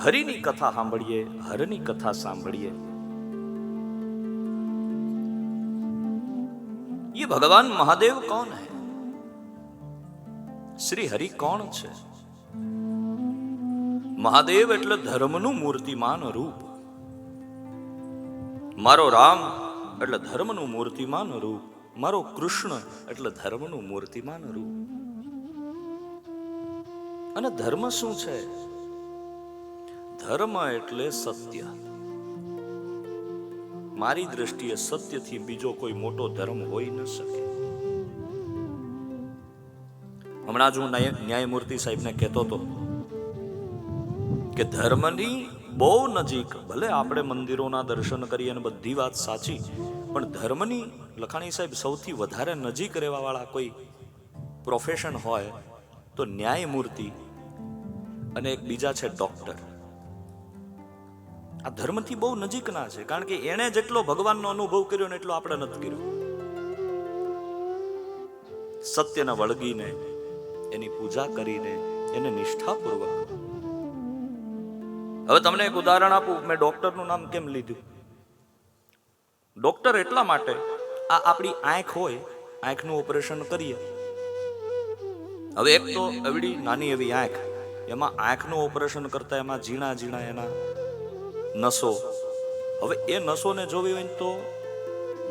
હરિની કથા સાંભળીએ હરની કથા સાંભળીએ ये भगवान महादेव कौन है શ્રી હરિ કોણ છે મહાદેવ એટલે ધર્મનું મૂર્તિમાન રૂપ મારો રામ એટલે ધર્મનું મૂર્તિમાન રૂપ મારો કૃષ્ણ એટલે ધર્મનું મૂર્તિમાન રૂપ અને ધર્મ શું છે ધર્મ એટલે સત્ય. મારી દ્રષ્ટિએ સત્યથી બીજો કોઈ મોટો ધર્મ હોઈ ન શકે. હમણાં જ હું ન્યાય- ન્યાયમૂર્તિ સાહેબને કહેતો હતો કે ધર્મની બહુ નજીક, ભલે આપણે મંદિરોના દર્શન કરીએ અને બધી વાત સાચી, પણ ધર્મની, લખાણી સાહેબ, સૌથી વધારે નજીક રહેવાવાળા કોઈ પ્રોફેશન હોય તો ન્યાયમૂર્તિ અને એક બીજા છે ડોક્ટર આ ધર્મથી બહુ નજીકના છે, કારણ કે એણે જેટલો ભગવાનનો અનુભવ કર્યો ને એટલો આપણે નથી કર્યો. સત્યને વળગીને એની પૂજા કરીને એને નિષ્ઠાપૂર્વક. હવે તમને એક ઉદાહરણ આપું, મેં ડોક્ટરનું નામ કેમ લીધું? ડોક્ટર એટલા માટે આ આપણી આંખ હોય, આંખનું ઓપરેશન કરીએ. હવે એક તો એવડી નાની એવી આંખ, એમાં આંખનું ઓપરેશન કરતા એમાં ઝીણા ઝીણા એના નસો. હવે એ નસોને જોવી હોય તો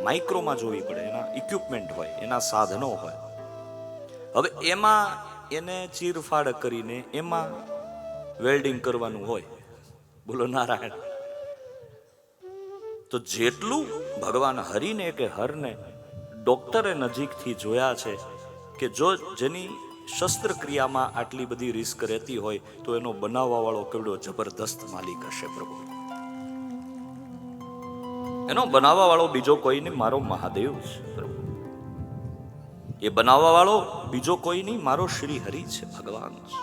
માઇક્રોમાં જોવી પડે. એના ઇક્વિપમેન્ટ હોય, એના સાધનો હોય. હવે એમાં એને ચીરફાડ કરીને એમાં વેલ્ડિંગ કરવાનું હોય. બોલો નારાયણ. તો જેટલું ભગવાન હરિને કે હરને ડોક્ટરે નજીકથી જોયા છે કે જો જેની શસ્ત્રક્રિયામાં આટલી બધી રિસ્ક રહેતી હોય તો એનો બનાવવાવાળો કેવડો જબરદસ્ત માલિક હશે પ્રભુ. એનો બનાવવા વાળો બીજો કોઈ નહીં, મારો મહાદેવ છે પ્રભુ. એ બનાવવા વાળો બીજો કોઈ નહીં, મારો શ્રી હરિ છે, ભગવાન છે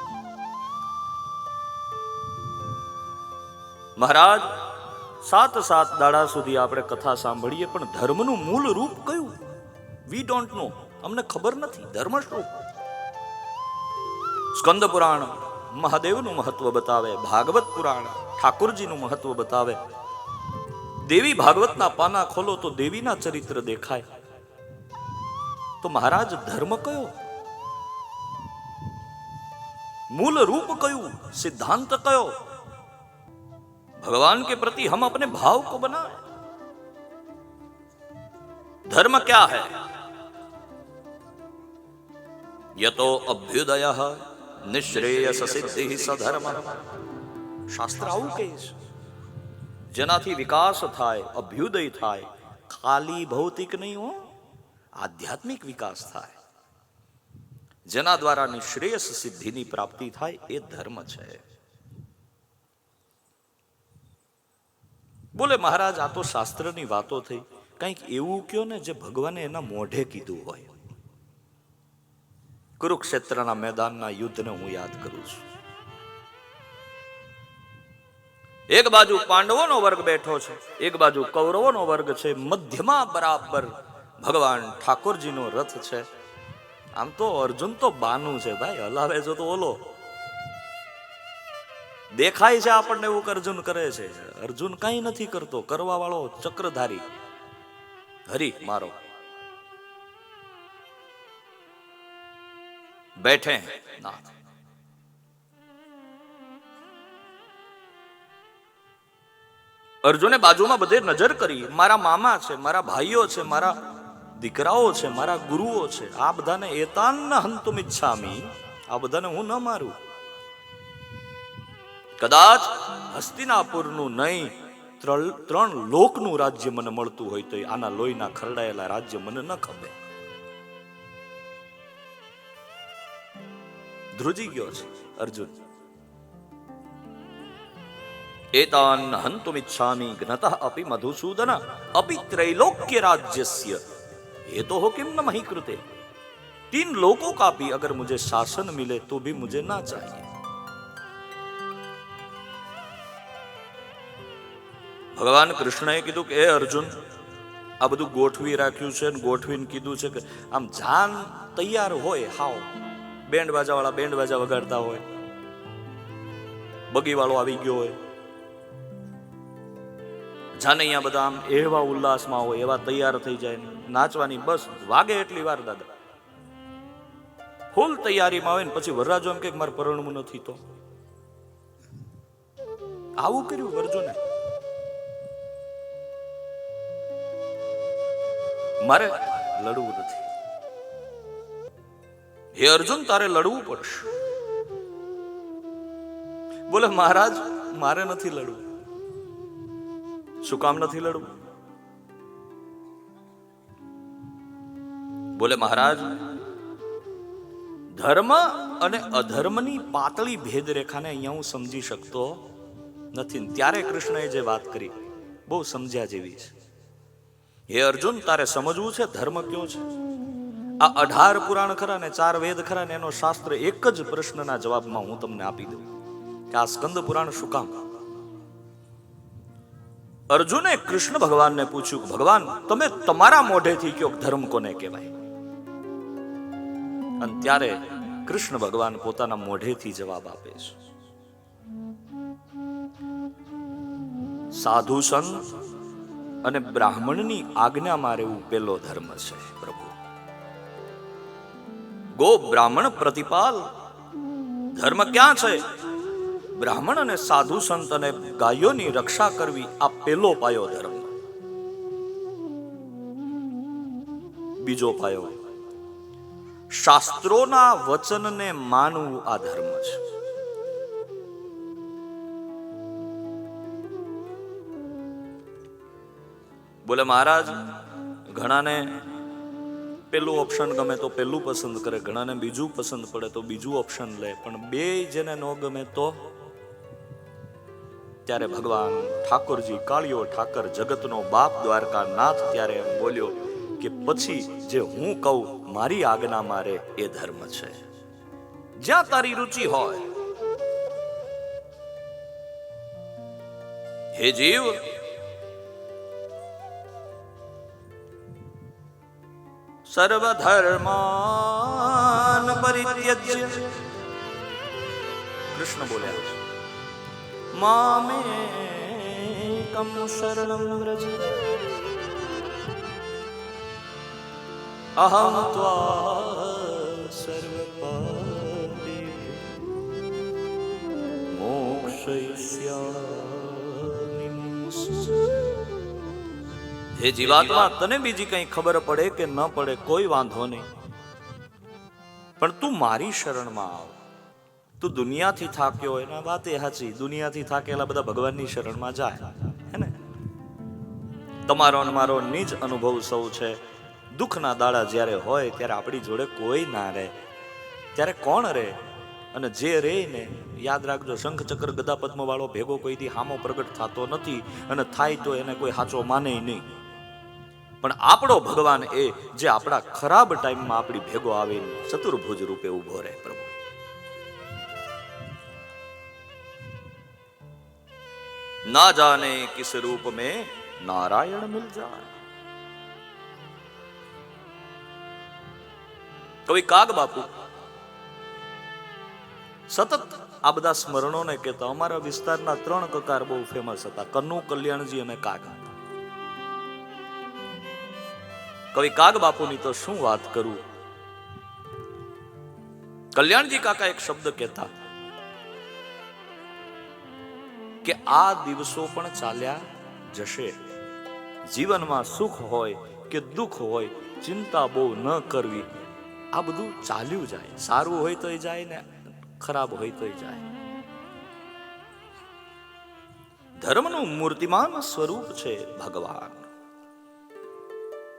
મહારાજ, સાત સાત દાડા સુધી આપણે કથા સાંભળીએ, પણ ધર્મનું મૂળ રૂપ કયું? વી ડોન્ટ નો અમને ખબર નથી. ધર્મ શું સ્કંદ પુરાણ મહાદેવનું મહત્વ બતાવે, ભાગવત પુરાણ ઠાકોરજીનું મહત્વ બતાવે દેવી ભાગવતના પાના ખોલો તો દેવીના ચરિત્ર દેખાય તો મહારાજ ધર્મ કયો मूल रूप कयू सिद्धांत कयो भगवान के प्रति हम अपने भाव को बनाए धर्म क्या है यतो अभ्युदय નિશ્રેયસ સિદ્ધિ સધર્મ શાસ્ત્ર આવું કહે છે જેનાથી વિકાસ થાય, અભ્યુદય થાય. ખાલી ભૌતિક નહીં હો, આધ્યાત્મિક વિકાસ થાય. જેના દ્વારા નિશ્રેયસ સિદ્ધિની પ્રાપ્તિ થાય એ ધર્મ છે. બોલે, મહારાજ, આ તો શાસ્ત્રની વાતો થઈ. કંઈક એવું કયો ને જે ભગવાને એના મોઢે કીધું હોય. કુરુક્ષેત્રના મેદાનના યુદ્ધને હું યાદ કરું છું. એક બાજુ પાંડવોનો વર્ગ બેઠો છે, એક બાજુ કૌરવોનો વર્ગ છે, મધ્યમાં બરાબર ભગવાન ઠાકોરજીનો રથ છે. આમ તો અર્જુન તો બાનું છે ભાઈ, હલાવે છે તો ઓલો. દેખાય છે આપણને એવું અર્જુન કરે છે. અર્જુન કઈ નથી કરતો કરવા વાળો ચક્રધારી. હરી, મારો. બેઠે हैं અર્જુને બાજુમાં બધે નજર કરી. મારા મામા છે, મારા ભાઈઓ છે, મારા દીકરાઓ છે, મારા ગુરુઓ છે. આ બધાને એતાન હંતુમ ઈચ્છામી આ બધાને હું ન મારું. કદાચ હસ્તિનાપુરનું નહીં, ત્રણ ત્રણ લોકનું રાજ્ય મને મળતું હોય તો આના લોહીના ખરડાયેલા રાજ્ય મને ન ખપે ધ્રુજી ગયો છે, અર્જુન. એતાન હંતુમિચ્છામિ જ્ઞતઃ અપि મધુસૂદન અપि त्रैलोक्य राज्यस्य ये तो हो किम न मही कृते तीन लोगों का भी अगर मुझे शासन मिले तो भी मुझे ना चाहिए ભગવાન કૃષ્ણએ કીધું કે એ અર્જુન આ બધું ગોઠવી રાખ્યું છે ને ગોઠવીને કીધું છે કે આમ જાન તૈયાર હોય હાવ બેન્ડ બાજા વાળા બેન્ડ બાજા વગાડતા હોય બગીવાળો આવી ગયો હોય જાને અહીંયા બધા આમ એવા ઉલ્લાસમાં હોય, એવા તૈયાર થઈ જાય નાચવાની બસ વાગે એટલી વાર, દાદા. ફૂલ તૈયારીમાં હોય ને, પછી વરરાજો એમ કે મારે પરણવું નથી તો. આવું કર્યું વરજોને? મારે લડવું નથી. હે અર્જુન, તારે લડવું પડશે. બોલે, મહારાજ, મારે નથી લડવું. શું કામ નથી લડવું? બોલે મહારાજ, ધર્મ અને અધર્મની પાતળી ભેદરેખાને અહીંયા હું સમજી શકતો નથી. ત્યારે કૃષ્ણએ જે વાત કરી, બહુ સમજ્યા જેવી છે. હે અર્જુન, તારે સમજવું છે ધર્મ કયો છે? આ અઢાર પુરાણ ખરા ને ચાર વેદ ખરા ને એનો શાસ્ત્ર એક જ પ્રશ્નના જવાબમાં હું તમને આપી દઉં. કે આ સ્કંદ પુરાણ શું કામ? અર્જુને કૃષ્ણ ભગવાનને પૂછ્યું કે, ભગવાન, તમે તમારા મોઢેથી કયો ધર્મ કોને કહેવાય? અને ત્યારે કૃષ્ણ ભગવાન પોતાના મોઢેથી જવાબ આપે છે. સાધુ સંત અને બ્રાહ્મણની આજ્ઞામાં રહેવું પેલો ધર્મ છે, પ્રભુ. ગો બ્રાહ્મણ પ્રતિપાલ. ધર્મ ક્યાં છે? બ્રાહ્મણ અને સાધુ સંત અને ગાયોની રક્ષા કરવી આ પેલો પાયો ધર્મ. બીજો પાયો, શાસ્ત્રોના વચનને માનવું આ ધર્મ છે. બોલે મહારાજ, ઘણાને પેલું ઓપ્શન ગમે તો પેલું પસંદ કરે, ઘણાને બીજું પસંદ પડે તો બીજું ઓપ્શન લે, પણ બે જેને ન ગમે તો ત્યારે ભગવાન ઠાકોરજી કાળિયો ઠાકર જગતનો બાપ દ્વારકા નાથ ત્યારે એમ બોલ્યો કે પછી જે હું કહું, મારી આજ્ઞા મારે એ ધર્મ છે. જ્યાં તારી રુચિ હોય. હે જીવ. સર્વધર્માન પરિત્યજ્ય. કૃષ્ણ બોલ્યા. છે મામે કમ શરણમ વ્રજ અહમ ત્વા સર્વ હે જીવાત્મા તને બીજી કઈ ખબર પડે કે ન પડે, કોઈ વાંધો નહીં. પણ તું મારી શરણમાં આવ. તું દુનિયાથી થાક્યો હોય, એના વાત એ સાચી. દુનિયાથી થાકેલા બધા ભગવાનની શરણમાં જાય, હે ને? તમારો ને મારો નિજ અનુભવ સૌ છે. દુઃખના દાડા જ્યારે હોય, ત્યારે આપણી જોડે કોઈ ના રહે. ત્યારે કોણ રહે? અને જે રે ને યાદ રાખજો શંખ ચક્ર ગદા પદ્મ વાળો ભેગો કોઈથી હામો પ્રગટ થતો નથી અને થાય તો એને કોઈ સાચો માને નહીં. પણ આપણો ભગવાન એ, જે આપણા ખરાબ ટાઈમમાં આપણી ભેગો આવીને ચતુર્ભુજ રૂપે ઊભો રહે, પ્રભુ. ના જાને કિસ રૂપ में नारायण मिल जाए કવિ કાગ બાપુ સતત આ બધા સ્મરણોને કહેતા અમારા વિસ્તારના ત્રણ કકાર બહુ ફેમસ હતા કન્નુ કલ્યાણજી અને કાગ કવિ કાગ બાપુની તો શું વાત કરું કલ્યાણજી કાકા એક શબ્દ કહેતા કે આ દિવસો પણ ચાલ્યા જશે. જીવનમાં સુખ હોય કે દુઃખ હોય, ચિંતા બહુ ન કરવી. આ બધું ચાલ્યું જાય. સારું હોય તોય જાય ને ખરાબ હોય તોય જાય. ધર્મનું મૂર્તિમાન સ્વરૂપ છે ભગવાન.